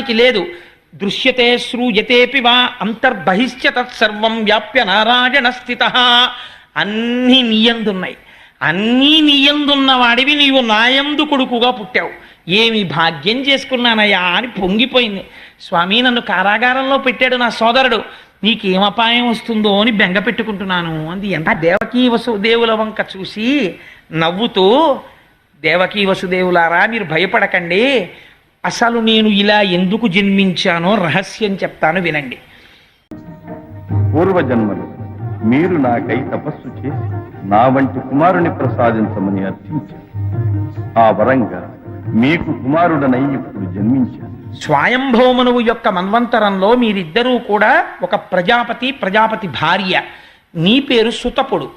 చూడడానికి లేదు. దృశ్యతే శ్రూయతేపి వా అంతర్బహిశ్చ తత్సర్వం వ్యాప్య నారాయణ స్థిత. అన్నీ నీయందున్నాయి. అన్నీ నీయందున్న వాడివి నీవు నాయందు కొడుకుగా పుట్టావు. ఏమి భాగ్యం చేసుకున్నానయ్యా అని పొంగిపోయింది. స్వామి నన్ను కారాగారంలో పెట్టాడు నా సోదరుడు. నీకేం అపాయం వస్తుందో అని బెంగ పెట్టుకుంటున్నాను అంది. ఎంత దేవకీ వసుదేవుల వంక చూసి నవ్వుతూ దేవకీ వసుదేవులారా మీరు భయపడకండి. అసలు నేను ఇలా ఎందుకు జన్మించానో రహస్యం చెప్తాను వినండి. పూర్వజన్మలు మీరు నాకై తపస్సు చేసి నా వంటి కుమారుని ప్రసాదించమని అర్థించారు ఆ వరంగా మీకు కుమారుడనై ఇప్పుడు జన్మించాను. స్వయంభౌమనువు యొక్క మన్వంతరంలో మీరిద్దరూ కూడా ఒక ప్రజాపతి ప్రజాపతి భార్య. నీ పేరు సుతపుడు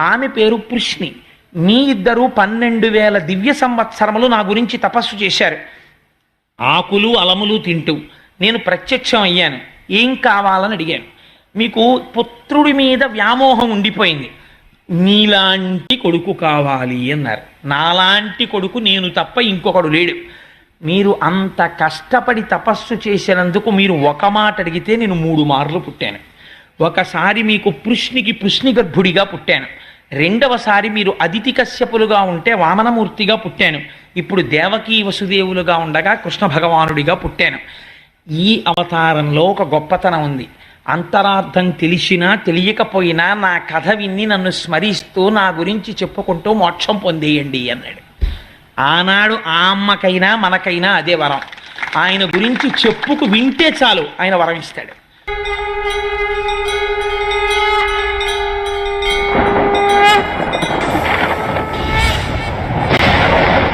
ఆమె పేరు పృష్ణి. మీ ఇద్దరు పన్నెండు వేల దివ్య సంవత్సరములు నా గురించి తపస్సు చేశారు. ఆకులు అలములు తింటూ నేను ప్రత్యక్షం అయ్యాను. ఏం కావాలని అడిగాను. మీకు పుత్రుడి మీద వ్యామోహం ఉండిపోయింది. నీలాంటి కొడుకు కావాలి అన్నారు. నాలాంటి కొడుకు నేను తప్ప ఇంకొకడు లేడు. మీరు అంత కష్టపడి తపస్సు చేసినందుకు మీరు ఒక మాట అడిగితే నేను మూడు మార్లు పుట్టాను. ఒకసారి మీకు పృష్ణికి పృష్ణి గర్భుడిగా పుట్టాను. రెండవసారి మీరు అదితి కశ్యపులుగా ఉంటే వామనమూర్తిగా పుట్టాను. ఇప్పుడు దేవకీ వసుదేవులుగా ఉండగా కృష్ణ భగవానుడిగా పుట్టాను. ఈ అవతారంలో ఒక గొప్పతనం ఉంది. అంతరార్థం తెలిసినా తెలియకపోయినా నా కథ విన్ని నన్ను స్మరిస్తూ నా గురించి చెప్పుకుంటూ మోక్షం పొందేయండి అన్నాడు. ఆనాడు ఆ అమ్మకైనా మనకైనా అదే వరం. ఆయన గురించి చెప్పుకు వింటే చాలు ఆయన వరం ఇస్తాడు.